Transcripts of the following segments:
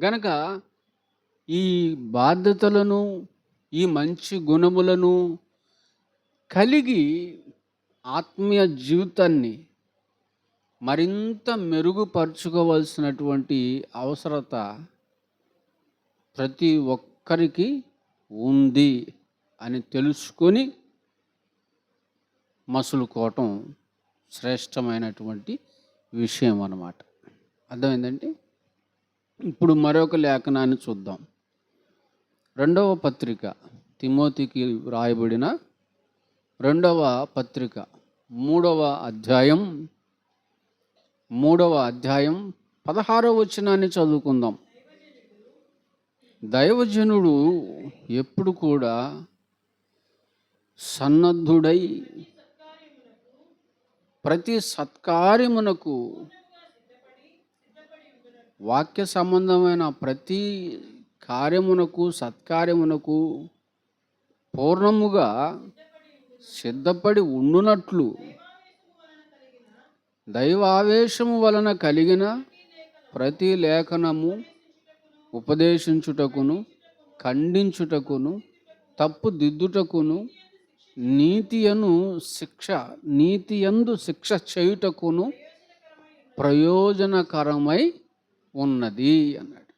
గనక ఈ బాధ్యతలను ఈ మంచి గుణములను కలిగి ఆత్మీయ జీవితాన్ని మరింత మెరుగుపరుచుకోవాల్సినటువంటి అవసరత ప్రతి ఒక్కరికి ఉంది అని తెలుసుకొని మసులుకోవటం శ్రేష్టమైనటువంటి విషయం అన్నమాట. అర్థమైందంటే ఇప్పుడు మరొక లేఖనాన్ని చూద్దాం. రెండవ పత్రిక తిమోతికి రాయబడిన రెండవ పత్రిక మూడవ అధ్యాయం మూడవ అధ్యాయం పదహారవ వచనాన్ని చదువుకుందాం. దైవజనుడు ఎప్పుడు కూడా సన్నద్ధుడై ప్రతి సత్కార్యమునకు వాక్య సంబంధమైన ప్రతి కార్యమునకు సత్కార్యమునకు పూర్ణముగా సిద్ధపడి ఉండునట్లు దైవావేశము వలన కలిగిన ప్రతి లేఖనము ఉపదేశించుటకును ఖండించుటకును తప్పు దిద్దుటకును నీతియను శిక్ష నీతియందు శిక్ష చేయుటకును ప్రయోజనకరమై ఉన్నది అన్నాడు.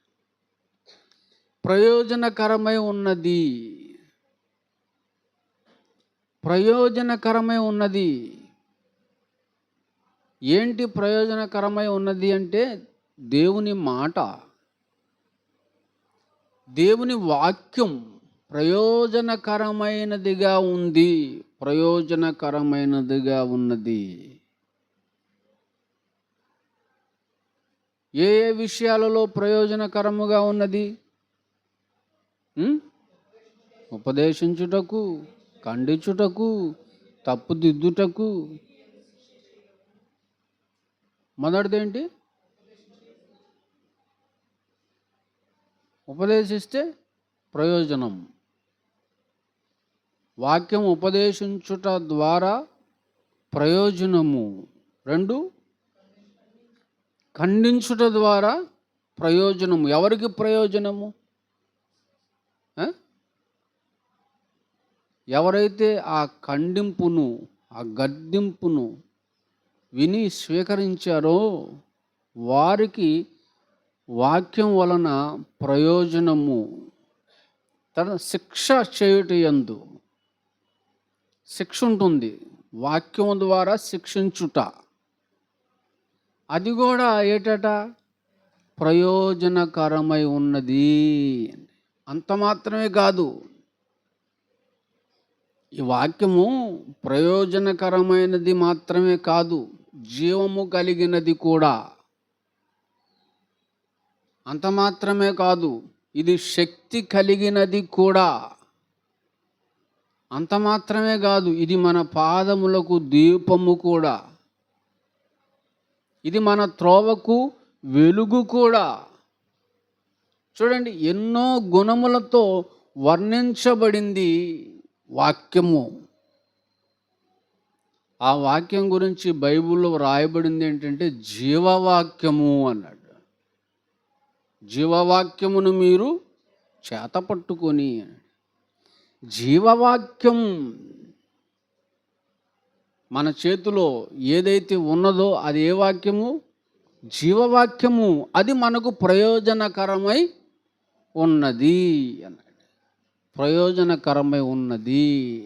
ప్రయోజనకరమై ఉన్నది. ప్రయోజనకరమై ఉన్నది. ఏంటి ప్రయోజనకరమై ఉన్నది అంటే దేవుని మాట దేవుని వాక్యం ప్రయోజనకరమైనదిగా ఉంది ప్రయోజనకరమైనదిగా ఉన్నది. ఏ ఏ విషయాలలో ప్రయోజనకరముగా ఉన్నది? ఉపదేశించుటకు ఖండించుటకు తప్పుదిద్దుటకు. మొదటిదేంటి? ఉపదేశిస్తే ప్రయోజనం. వాక్యం ఉపదేశించుట ద్వారా ప్రయోజనము. రెండు ఖండించుట ద్వారా ప్రయోజనము. ఎవరికి ప్రయోజనము? ఎవరైతే ఆ ఖండింపును ఆ గద్దింపును విని స్వీకరించారో వారికి వాక్యం వలన ప్రయోజనము. తన శిక్ష చేయుట ఎందు శిక్ష ఉంటుంది. వాక్యం ద్వారా శిక్షించుట. అది కూడా ఏటట? ప్రయోజనకరమై ఉన్నది అంత మాత్రమే కాదు. ఈ వాక్యము ప్రయోజనకరమైనది మాత్రమే కాదు. జీవము కలిగినది కూడా. అంత మాత్రమే కాదు. ఇది శక్తి కలిగినది కూడా. అంత మాత్రమే కాదు. ఇది మన పాదములకు దీపము కూడా. ఇది మన త్రోవకు వెలుగు కూడా. చూడండి ఎన్నో గుణములతో వర్ణించబడింది వాక్యము. ఆ వాక్యం గురించి బైబిల్లో రాయబడింది ఏంటంటే జీవవాక్యము అన్నాడు. జీవవాక్యమును మీరు చేతపట్టుకొని జీవవాక్యం మన చేతిలో ఏదైతే ఉన్నదో అది ఏ వాక్యము? జీవవాక్యము. అది మనకు ప్రయోజనకరమై ఉన్నది అన్నాడు. ప్రయోజనకరమై ఉన్నది.